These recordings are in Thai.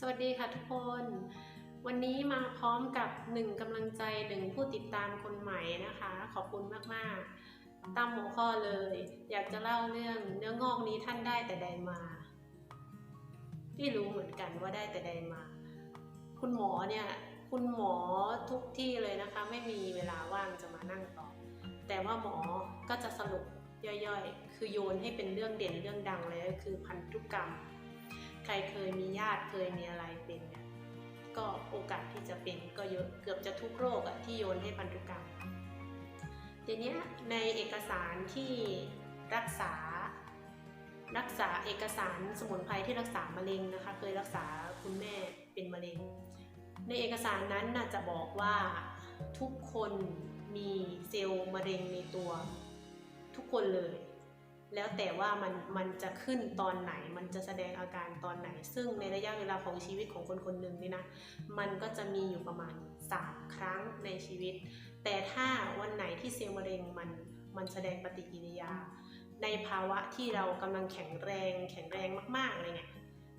สวัสดีค่ะทุกคน วันนี้มาพร้อมกับหนึ่งกำลังใจหนึ่งผู้ติดตามคนใหม่นะคะ ขอบคุณมากๆ ตามหัวข้อเลย อยากจะเล่าเรื่องเนื้องอกนี้ท่านได้แต่ใดมาพี่รู้เหมือนกันว่าได้แต่ใดมา คุณหมอเนี่ยคุณหมอทุกที่เลยนะคะ ไม่มีเวลาว่างจะมานั่งตอบแต่ว่าหมอก็จะสรุปย่อยๆ คือโยนให้เป็นเรื่องเด่นเรื่องดังเลยก็คือพันธุกรรม รเคยมีญาติเคยมีอะไรเป็นเนี่ยก็โอกาสที่จะเป็นก็เยอะเกือบจะทุกโรคอะที่โยนให้พันธุกรรมทีเนี้ยในเอกสารที่รักษารักษาเอกสารสมุนไพรที่รักษามะเร็งนะคะ เคยรักษาคุณแม่เป็นมะเร็ง ในเอกสารนั้นน่ะจะบอกว่าทุกคนมีเซลล์มะเร็งในตัว ทุกคนเลย แล้วแต่ว่ามันมันจะขึ้นตอนไหน มันจะแสดงอาการตอนไหน ซึ่งในระยะเวลาของชีวิตของคนคนหนึ่งนี่นะ มันก็จะมีอยู่ประมาณ 3 ครั้งในชีวิต แต่ถ้าวันไหนที่เซลล์มะเร็งมันมันแสดงปฏิกิริยา ในภาวะที่เรากำลังแข็งแรง แข็งแรงมากๆอะไรเงี้ย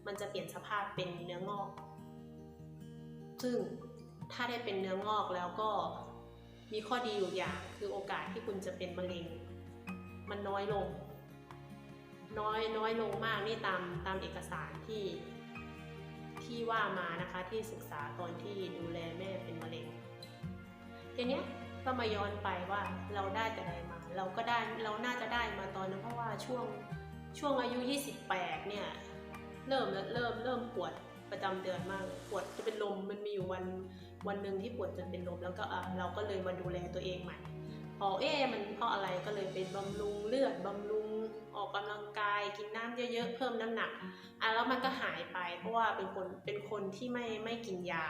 มันจะเปลี่ยนสภาพเป็นเนื้องอก ซึ่งถ้าได้เป็นเนื้องอกแล้วก็มีข้อดีอยู่อย่าง คือโอกาสที่คุณจะเป็นมะเร็ง มันน้อยลง น้อยน้อยลงมากนี่ตามตามเอกสารที่ที่ว่ามานะคะที่ศึกษาตอนที่ดูแลแม่เป็นมะเร็งทีเนี้ยก็มาย้อนไปว่าเราได้แต่ใดมา เราก็ได้เราน่าจะได้มาตอนนั้นเพราะว่าช่วงช่วงอายุ 28 เนี่ยเริ่มเริ่มเริ่มปวดประจำเดือนมากปวดจะเป็นลมมันมีอยู่วันวันหนึ่งที่ปวดจนเป็นลมแล้วก็อะเราก็เลยมาดูแลตัวเองใหม่พอเอ๊มันเพราะอะไรก็เลยเป็นบำรุงเลือดบำรุง ออกกำลังกายกินน้ำเยอะๆเพิ่มน้ำหนักอะแล้วมันก็หายไป เพราะว่าเป็นคนเป็นคนที่ไม่ไม่กินยา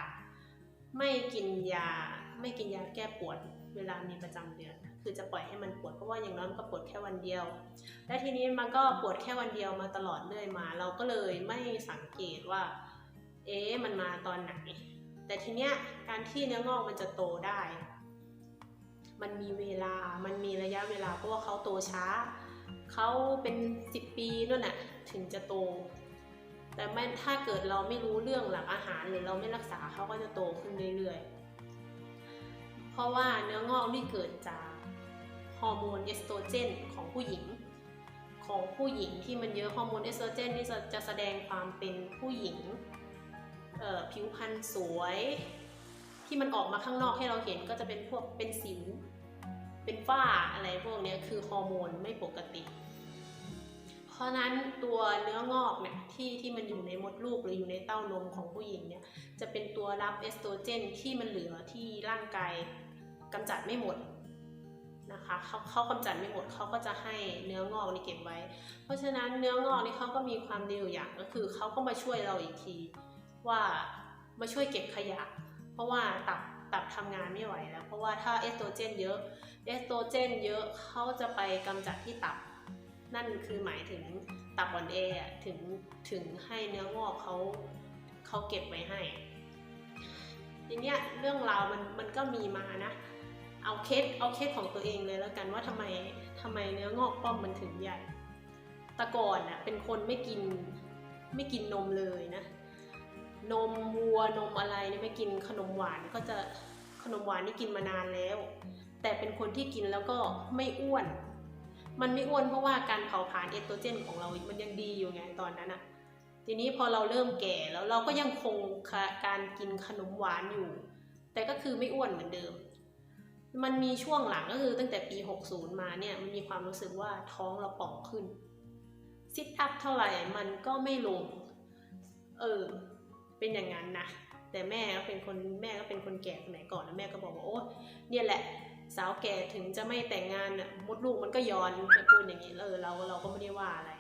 ไม่กินยา ไม่กินยาแก้ปวด เวลามีประจำเดือน คือจะปล่อยให้มันปวดเพราะว่าอย่างน้อยมันก็ปวดแค่วันเดียว และทีนี้มันก็ปวดแค่วันเดียวมาตลอดเรื่อยมา เราก็เลยไม่สังเกตว่า เอ๊ะมันมาตอนไหน แต่ทีเนี้ยการที่เนื้องอกมันจะโตได้มันมีเวลา มันมีระยะเวลา เพราะว่าเขาโตช้า เขาเป็น 10 ปีนู่นน่ะถึงจะโต แต่ไม่ถ้าเกิดเราไม่รู้เรื่องหลักอาหารหรือเราไม่รักษาเขาก็จะโตขึ้นเรื่อยๆ เพราะว่าเนื้องอกนี่เกิดจากฮอร์โมนเอสโตรเจนของผู้หญิง ของผู้หญิงที่มันเยอะฮอร์โมนเอสโตรเจนนี่จะจะแสดงความเป็นผู้หญิงผิวพรรณสวย ที่มันออกมาข้างนอกให้เราเห็นก็จะเป็นพวกเป็นสิว เป็นฝ้าอะไรพวกนี้คือฮอร์โมนไม่ปกติ เพราะฉะนั้นตัวเนื้องอกเนี่ยที่ที่มันอยู่ในมดลูกหรืออยู่ในเต้านมของผู้หญิงเนี่ยจะเป็นตัวรับเอสโตรเจนที่มันเหลือที่ร่างกายกำจัดไม่หมดนะคะเขาเขากำจัดไม่หมดเขาก็จะให้เนื้องอกนี่เก็บไว้ เพราะฉะนั้นเนื้องอกนี่เขาก็มีความดีอยู่อย่างก็คือเขาก็มาช่วยเราอีกที ว่ามาช่วยเก็บขยะ เพราะว่าตับ ตับทำงานไม่ไหวแล้ว เพราะว่าถ้าเอสโตรเจนเยอะ เอสโตรเจนเยอะเขาจะไปกำจัดที่ตับ นั่นคือหมายถึงตับอ่อนแอถึงถึงให้เนื้องอกเขาเขาเก็บไว้ให้ทีเนี้ยเรื่องราวมันมันก็มีมานะ เอาเคสเอาเคสของตัวเองเลยแล้วกันว่าทำไมทำไมเนื้องอกป้อมมันถึงใหญ่แต่ก่อนน่ะเป็นคนไม่กินไม่กินนมเลยนะ นมวัวนมอะไรเนี่ยไม่กินขนมหวานก็จะขนมหวานนี่กินมานานแล้ว แต่เป็นคนที่กินแล้วก็ไม่อ้วน มันไม่อ้วนเพราะว่าการเผาผลาญเอสโตรเจนของเรา มันยังดีอยู่ไงตอนนั้นอะทีนี้พอเราเริ่มแก่แล้วเราก็ยังคงการกินขนมหวานอยู่ แต่ก็คือไม่อ้วนเหมือนเดิม มันมีช่วงหลังก็คือตั้งแต่ปี 60 มาเนี่ยมันมีความรู้สึกว่าท้องเราป่องขึ้นซิทอัพเท่าไหร่มันก็ไม่ลง เออ เป็นอย่างนั้นนะแต่แม่ก็เป็นคนแม่ก็เป็นคนแก่สมัยก่อนแล้วแม่ก็บอกว่าโอ้เนี่ยแหละสาวแก่ถึงจะไม่แต่งงานน่ะมดลูกมันก็ย้อนจะพูดอย่างนี้เออเราเราก็ไม่ได้ว่าอะไร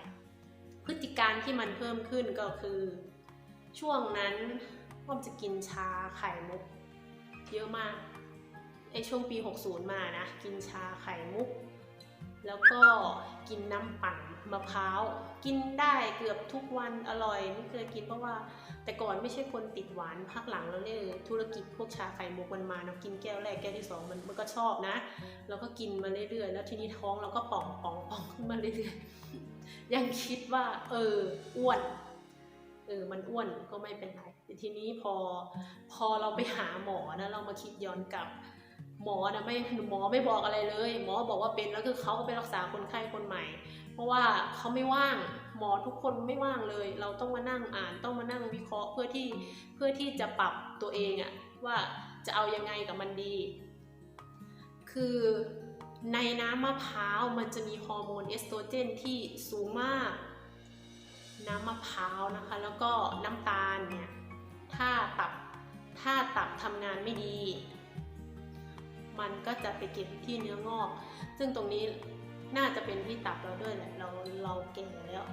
พฤติการที่มันเพิ่มขึ้นก็คือ ช่วงนั้นพ่อมจะกินชาไข่มุก เยอะมากไอช่วงปี 60 มานะ กินชาไข่มุก แล้วก็กินน้ำปั่น มะพร้าวกินได้เกือบทุกวันอร่อยไม่เคยกินเพราะว่า แต่ก่อนไม่ใช่คนติดหวานพักหลังแล้วเนี่ยธุรกิจพวกชาไข่มุกมันมาเนาะกินแก้วแรกแก้วที่สองมันมันก็ชอบนะ แล้วก็กินมาเรื่อยๆ แล้วทีนี้ท้องเราก็ป่องป่องป่องขึ้นมาเรื่อยๆ ยังคิดว่า เอออ้วนเออมันอ้วนก็ไม่เป็นไรทีนี้พอพอเราไปหาหมอนะเรามาคิดย้อนกลับ หมอนะไม่หมอไม่บอกอะไรเลย หมอบอกว่าเป็นแล้วคือเขาก็ไปรักษาคนไข้คนใหม่ เพราะว่าเขาไม่ว่างหมอทุกคนไม่ว่างเลย เราต้องมานั่งอ่านต้องมานั่งวิเคราะห์เพื่อที่เพื่อที่จะปรับตัวเองอะว่าจะเอายังไงกับมันดี คือในน้ำมะพร้าวมันจะมีฮอร์โมนเอสโตรเจนที่สูงมาก น้ำมะพร้าวนะคะ แล้วก็น้ำตาลเนี่ยถ้าตับถ้าตับทำงานไม่ดี มันก็จะไปเก็บที่เนื้องอก ซึ่งตรงนี้น่าจะเป็นที่ตับเราด้วยแหละเราเราเก่งแล้ว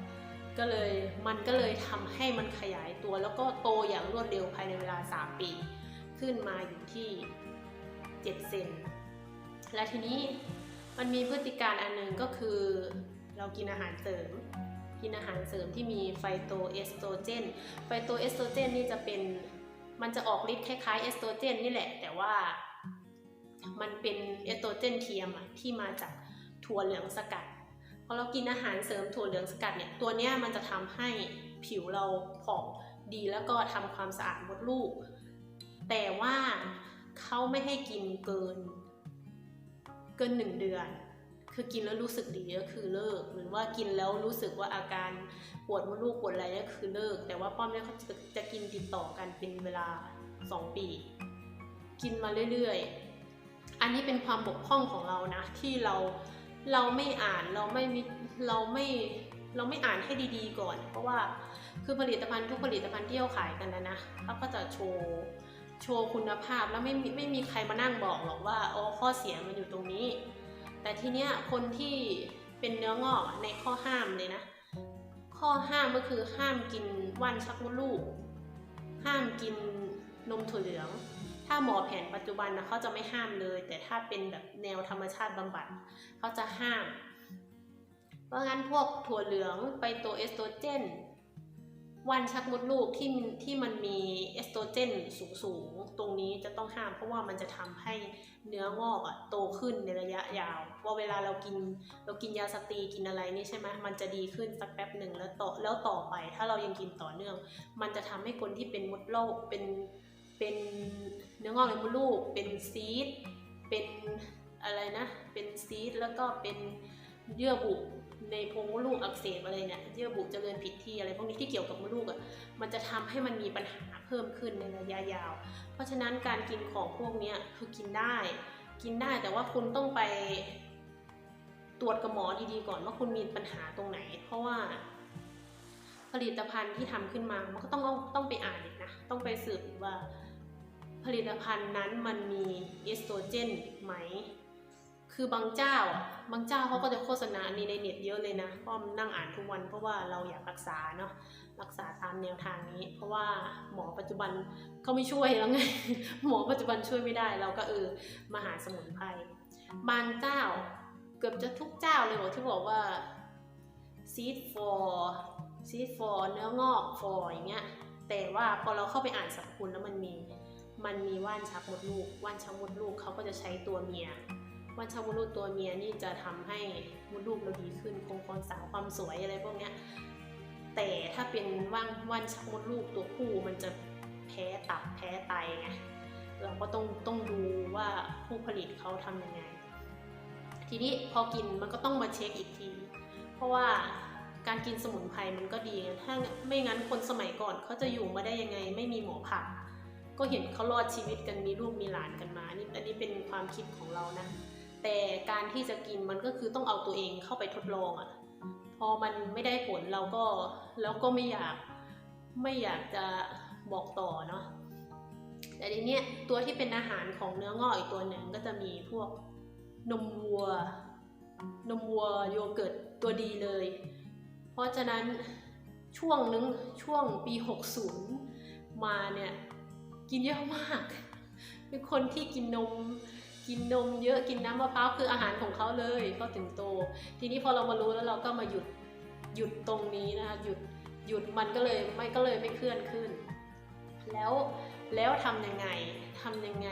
ก็เลยมันก็เลยทำให้มันขยายตัว แล้วก็โตอย่างรวดเร็วภายในเวลา 3 ปี ขึ้นมาอยู่ที่7เซนและทีนี้มันมีพฤติการอันหนึ่งก็คือเรากินอาหารเสริม กินอาหารเสริมที่มีไฟโตเอสโตรเจน ไฟโตเอสโตรเจนนี่จะเป็นมันจะออกฤทธิ์คล้ายๆเอสโตรเจนนี่แหละ แต่ว่า มันเป็นเอสโตรเจนเทียมอะที่มาจากถั่วเหลืองสกัดพอเรากินอาหารเสริมถั่วเหลืองสกัดเนี่ยตัวเนี้ยมันจะทำให้ผิวเราผ่องดีแล้วก็ทำความสะอาดมดลูก แต่ว่าเขาไม่ให้กินเกิน เกินหนึ่งเดือน คือกินแล้วรู้สึกดีก็คือเลิก หรือว่ากินแล้วรู้สึกว่าอาการปวดมดลูกปวดอะไรก็คือเลิก แต่ว่าป้อมเนี่ยเขาจะจะกินติดต่อกันเป็นเวลา 2 ปี กินมาเรื่อยๆ อันนี้เป็นความบกพร่องของเรานะ ที่เราเราไม่อ่านเราไม่เราไม่เราไม่อ่านให้ดีๆก่อน เพราะว่าคือผลิตภัณฑ์ทุกผลิตภัณฑ์ที่เขาขายกันนะนะเขาก็จะโชว์โชว์คุณภาพแล้วไม่มีไม่มีใครมานั่งบอกหรอกว่าโอ๋อข้อเสียมันอยู่ตรงนี้ แต่ทีเนี้ยคนที่เป็นเนื้องอกในข้อห้ามเลยนะ ข้อห้ามก็คือห้ามกินว่านชักมดลูก ห้ามกินนมถั่วเหลือง ถ้าหมอแผนปัจจุบันนะเขาจะไม่ห้ามเลย แต่ถ้าเป็นแบบแนวธรรมชาติบำบัดเขาจะห้าม เพราะงั้นพวกถั่วเหลืองไฟโตเอสโตรเจน วันชักมดลูกที่ที่มันมีเอสโตรเจนสูงสูงๆตรงนี้จะต้องห้าม เพราะว่ามันจะทำให้เนื้องอกอะโตขึ้นในระยะยาวว่าเวลาเรากินเรากินยาสเตรีกินอะไรนี่ใช่ไหมมันจะดีขึ้นสักแป๊บหนึ่งแล้วต่อแล้วต่อไป ถ้าเรายังกินต่อเนื่อง มันจะทำให้คนที่เป็นมดลูกเป็นเป็น เนื้องอกในมดลูกเป็นซีดเป็นอะไรนะ เป็นซีดแล้วก็เป็นเยื่อบุในโพรงมดลูกอักเสบอะไรเนี่ยเยื่อบุเจริญผิดที่อะไรพวกนี้ที่เกี่ยวกับมดลูกอะมันจะทำให้มันมีปัญหาเพิ่มขึ้นในระยะยาว เพราะฉะนั้นการกินของพวกนี้คือกินได้ กินได้แต่ว่าคุณต้องไปตรวจกับหมอดีๆก่อนว่าคุณมีปัญหาตรงไหน เพราะว่าผลิตภัณฑ์ที่ทำขึ้นมา มันก็ต้องต้องไปอ่านนะ ต้องไปสืบว่า ผลิตภัณฑ์นั้นมันมีเอสโตรเจนไหม คือบางเจ้า บางเจ้าเขาก็จะโฆษณานี้ในเน็ตเยอะเลยนะเพราะมันนั่งอ่านทุกวันเพราะว่าเราอยากรักษาเนาะ รักษาตามแนวทางนี้ เพราะว่าหมอปัจจุบันเขาไม่ช่วยแล้วไง หมอปัจจุบันช่วยไม่ได้ เราก็เออมาหาสมุนไพร บางเจ้าเกือบจะทุกเจ้าเลยที่บอกว่า seed for seed for เนื้องอก for อย่างเงี้ยแต่ว่าพอเราเข้าไปอ่านสรรพคุณแล้วมันมี มันมีว่านชักมดลูก ว่านชักมดลูกเขาก็จะใช้ตัวเมีย ว่านชักมดลูกตัวเมียนี่จะทำให้มดลูกเราดีขึ้นคงความสาวความสวยอะไรพวกเนี้ย แต่ถ้าเป็นว่านว่านชักมดลูกตัวผู้มันจะแพ้ตับแพ้ไตไง เราก็ต้องต้องดูว่าผู้ผลิตเขาทำยังไง ทีนี้พอกินมันก็ต้องมาเช็คอีกที เพราะว่าการกินสมุนไพรมันก็ดี ถ้าไม่งั้นคนสมัยก่อนเขาจะอยู่มาได้ยังไง ไม่มีหมอผ่า ก็เห็นเขารอดชีวิตกันมีลูกมีหลานกันมาอันนี้อันนี้เป็นความคิดของเรานะ แต่การที่จะกินมันก็คือต้องเอาตัวเองเข้าไปทดลองอะ่ะพอมันไม่ได้ผลเราก็เราก็ไม่อยากไม่อยากจะบอกต่อเนาะแต่ทีเนี้ยตัวที่เป็นอาหารของเนื้องอกอีกตัวหนึ่งก็จะมีพวกนมวัว นมวัวโยเกิร์ตตัวดีเลย เพราะฉะนั้นช่วงนึงช่วงปี 60 มาเนี่ย กินเยอะมาก เป็นคนที่กินนม กินนมเยอะกินน้ำมะพร้าวคืออาหารของเขาเลยเขาถึงโต ทีนี้พอเรามารู้แล้วเราก็มาหยุดหยุดตรงนี้นะคะหยุดหยุดมันก็เลยไม่ก็เลยไม่เคลื่อนขึ้น แล้วแล้วทำยังไงทำยังไง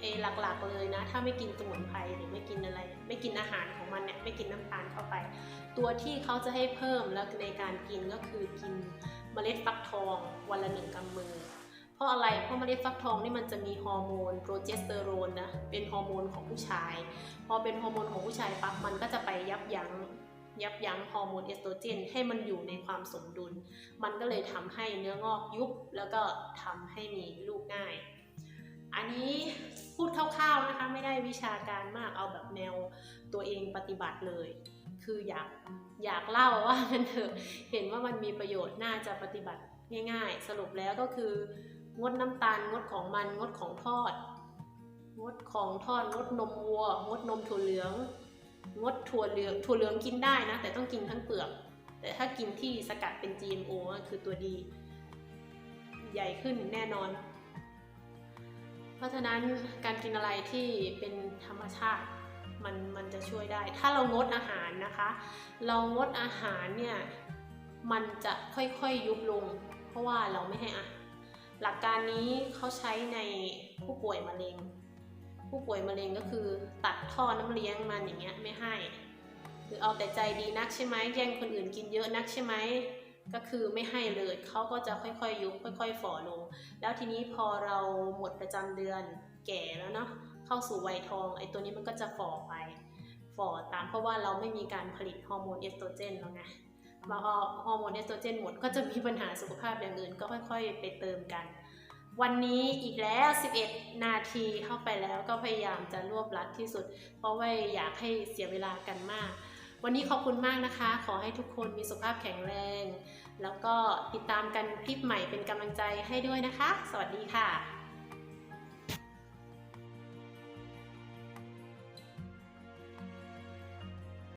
ไอ้หลักๆเลยนะ ถ้าไม่กินสมุนไพรหรือไม่กินอะไร ไม่กินอาหารของมันเนี่ยไม่กินน้ำตาลเข้าไป ตัวที่เขาจะให้เพิ่มแล้วในการกินก็คือกินเมล็ดฟักทองวันละหนึ่งกำมือ เพราะอะไร ราะเมล็ดฟักทองนี่มันจะมีฮอร์โมนโปรเจสเตอโรนนะเป็นฮอร์โมนของผู้ชาย พอเป็นฮอร์โมนของผู้ชายปั๊บมันก็จะไปยับยั้งยับยั้งฮอร์โมนเอสโตรเจนให้มันอยู่ในความสมดุล มันก็เลยทำให้เนื้องอกยุบแล้วก็ทำให้มีลูกง่าย อันนี้พูดคร่าวๆนะคะไม่ได้วิชาการมากเอาแบบแนวตัวเองปฏิบัติเลย คืออยากอยากเล่าว่ามันเถอะเห็นว่ามันมีประโยชน์น่าจะปฏิบัติง่าย ๆ สรุปแล้วก็คือ งดน้ำตาล งดของมัน งดของทอด งดของทอด งดนมวัว งดนมถั่วเหลือง งดถั่วเหลือง ถั่วเหลืองกินได้นะ แต่ต้องกินทั้งเปลือก แต่ถ้ากินที่สกัดเป็น GMO ก็คือตัวดี ใหญ่ขึ้นแน่นอน เพราะฉะนั้นการกินอะไรที่เป็นธรรมชาติมันมันจะช่วยได้ ถ้าเรางดอาหารนะคะ เรางดอาหารเนี่ย มันจะค่อยๆยุบลง เพราะว่าเราไม่ให้อาหาร หลักการนี้เขาใช้ในผู้ป่วยมะเร็ง ผู้ป่วยมะเร็งก็คือตัดท่อน้ำเลี้ยงมันอย่างเงี้ยไม่ให้หรือเอาแต่ใจดีนักใช่ไหมแย่งคนอื่นกินเยอะนักใช่ไหมก็คือไม่ให้เลยเขาก็จะค่อยๆยุบค่อย ๆ ฝ่อลง แล้วทีนี้พอเราหมดประจำเดือนแก่แล้วเนาะเข้าสู่วัยทองไอ้ตัวนี้มันก็จะฝ่อไปฝ่อตามเพราะว่าเราไม่มีการผลิตฮอร์โมนเอสโตรเจนแล้วไง ฮอร์โมนเอสโตรเจนหมดก็จะมีปัญหาสุขภาพอย่างอื่นก็ค่อย ๆ ไปเติมกัน วันนี้อีกแล้ว 11 นาทีเข้าไปแล้วก็พยายามจะรวบรัดที่สุด เพราะว่าอยากให้เสียเวลากันมาก วันนี้ขอบคุณมากนะคะ ขอให้ทุกคนมีสุขภาพแข็งแรง แล้วก็ติดตามกันคลิปใหม่เป็นกำลังใจให้ด้วยนะคะ สวัสดีค่ะ